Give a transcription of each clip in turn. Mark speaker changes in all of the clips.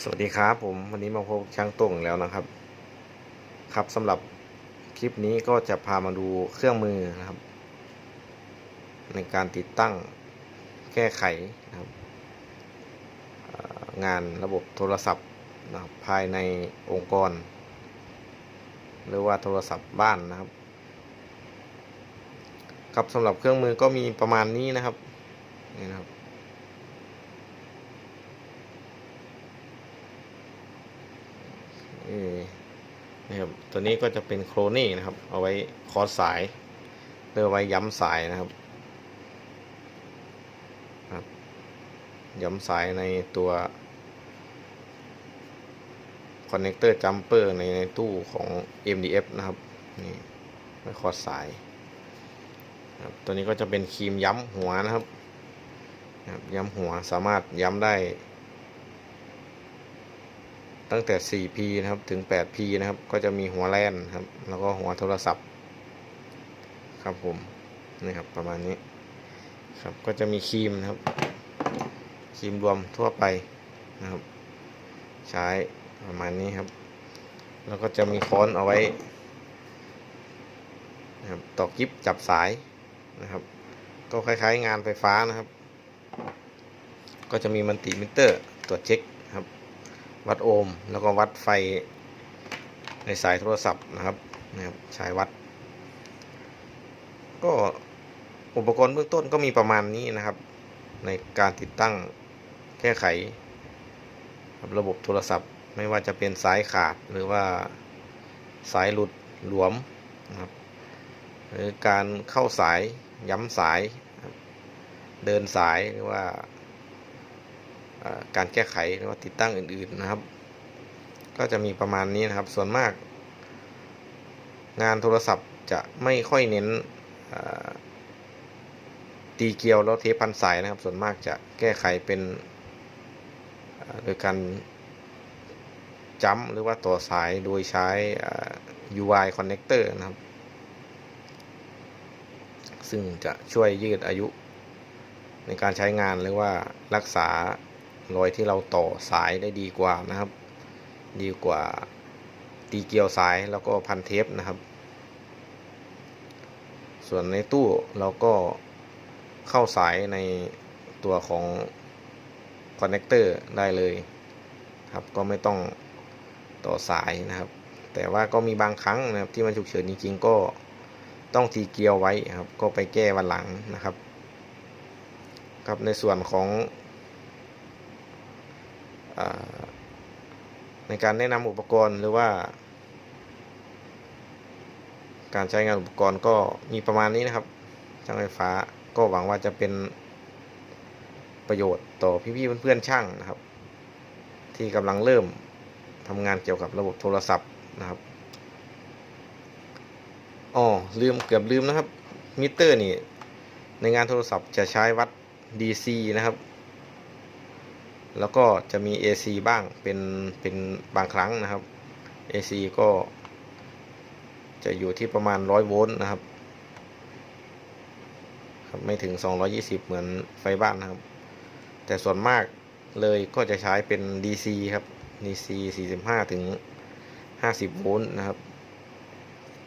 Speaker 1: สวัสดีครับผมวันนี้มาพบช่างต้งแล้วนะครับ ครับสำหรับคลิปนี้ก็จะพามาดูเครื่องมือนะครับ ในการติดตั้งแก้ไขนะครับงานระบบโทรศัพท์นะครับภายในองค์กร หรือว่าโทรศัพท์บ้านนะครับ ครับสำหรับเครื่องมือก็มีประมาณนี้นะครับนี่นะครับ นี่ นะครับตัวนี้ก็จะเป็นโครนี่นะครับ เอาไว้คอสสายเพื่อไว้ย้ำสายนะครับ ย้ำสายในตัวคอนเนคเตอร์จัมเปอร์ในในตู้ของ MDF นะครับนี่ไว้คอสสายตัวนี้ก็จะเป็นครีมย้ำหัวนะครับย้ำหัวสามารถย้ำได้ ตั้งแต่ 4P นะครับถึง 8P นะครับ ก็จะมีหัวแลนครับ แล้วก็หัวโทรศัพท์ ครับผมนี่ครับประมาณนี้ครับก็จะมีครีมนะครับครีมรวมทั่วไปนะครับ ใช้ประมาณนี้ครับ แล้วก็จะมีค้อนเอาไว้นะครับตอกกิบจับสายนะครับ ก็คล้ายๆงานไฟฟ้านะครับ ก็จะมีมันติมิเตอร์ตรวจเช็ค วัดโอห์มแล้วก็วัดไฟในสายโทรศัพท์นะครับนะครับใช้วัด ก็อุปกรณ์เบื้องต้นก็มีประมาณนี้นะครับ ในการติดตั้งแก้ไข ระบบโทรศัพท์ ไม่ว่าจะเป็นสายขาดหรือว่าสายหลุดหลวมนะครับหรือการเข้าสายย้ำสายเดินสายหรือว่า การแก้ไขหรือว่าติดตั้งอื่นๆนะครับ ก็จะมีประมาณนี้นะครับ ส่วนมาก งานโทรศัพท์จะไม่ค่อยเน้นตีเกลียวแล้วเทปพันสายนะครับ ส่วนมากจะแก้ไขเป็นโดยการจัมหรือว่าต่อสายโดยใช้ UI connector นะครับ ซึ่งจะช่วยยืดอายุในการใช้งานหรือว่ารักษา รอยที่เราต่อสายได้ดีกว่านะครับ ดีกว่าตีเกลียวสายแล้วก็พันเทปนะครับ ส่วนในตู้เราก็เข้าสายในตัวของคอนเนคเตอร์ได้เลยครับก็ไม่ต้องต่อสายนะครับ แต่ว่าก็มีบางครั้งนะครับที่มันฉุกเฉินจริงๆก็ต้องตีเกลียวไว้ครับ ก็ไปแก้วันหลังนะครับ ครับในส่วนของ ในการแนะนำอุปกรณ์หรือว่า การใช้งานอุปกรณ์ก็มีประมาณนี้นะครับช่างไฟฟ้าก็หวังว่าจะเป็นประโยชน์ต่อพี่ๆเพื่อนๆช่างนะครับ ที่กำลังเริ่มทำงานเกี่ยวกับระบบโทรศัพท์นะครับอ๋อลืมเกือบลืมนะครับมิเตอร์นี่ในงานโทรศัพท์จะใช้วัด DC นะครับ แล้วก็จะมี AC บ้างเป็นเป็นบางครั้งนะครับ AC ก็จะอยู่ที่ประมาณ 100 โวลต์นะครับครับ ไม่ถึง 220 เหมือนไฟบ้านนะครับ แต่ส่วนมากเลยก็จะใช้เป็น DC ครับ DC 45 ถึง 50 โวลต์นะครับ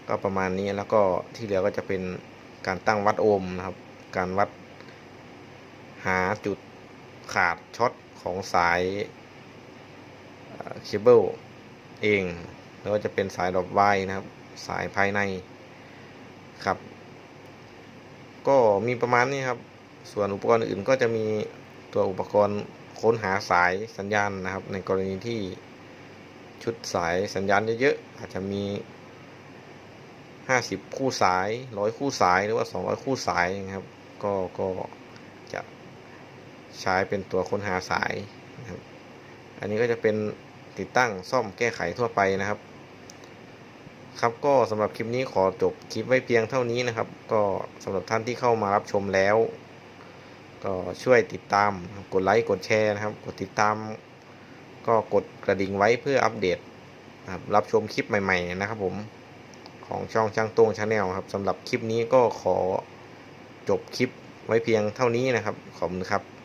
Speaker 1: ก็ประมาณนี้แล้วก็ที่เหลือก็จะเป็นการตั้งวัดโอห์มนะครับ การวัดหาจุดขาดช็อต ของสายเคเบิลเองแล้วก็จะเป็นสายดอกไวนะครับ สายภายในครับ ก็มีประมาณนี้ครับ ส่วนอุปกรณ์อื่นก็จะมีตัวอุปกรณ์ค้นหาสายสัญญาณนะครับ ในกรณีที่ชุดสายสัญญาณเยอะๆอาจจะมี 50 คู่สาย 100 คู่สายหรือว่า 200 คู่สายนะครับ ก็ก็ ใช้เป็นตัวค้นหาสายนะครับ อันนี้ก็จะเป็นติดตั้งซ่อมแก้ไขทั่วไปนะครับ ครับก็สำหรับคลิปนี้ขอจบคลิปไว้เพียงเท่านี้นะครับ ก็สำหรับท่านที่เข้ามารับชมแล้ว ก็ช่วยติดตามกดไลค์กดแชร์นะครับ กดติดตาม ก็กดกระดิ่งไว้เพื่ออัปเดตครับรับชมคลิปใหม่ๆนะครับผมของช่องช่างตงชาแนลครับสำหรับคลิปนี้ก็ขอจบคลิปไว้เพียงเท่านี้นะครับ ขอบคุณครับ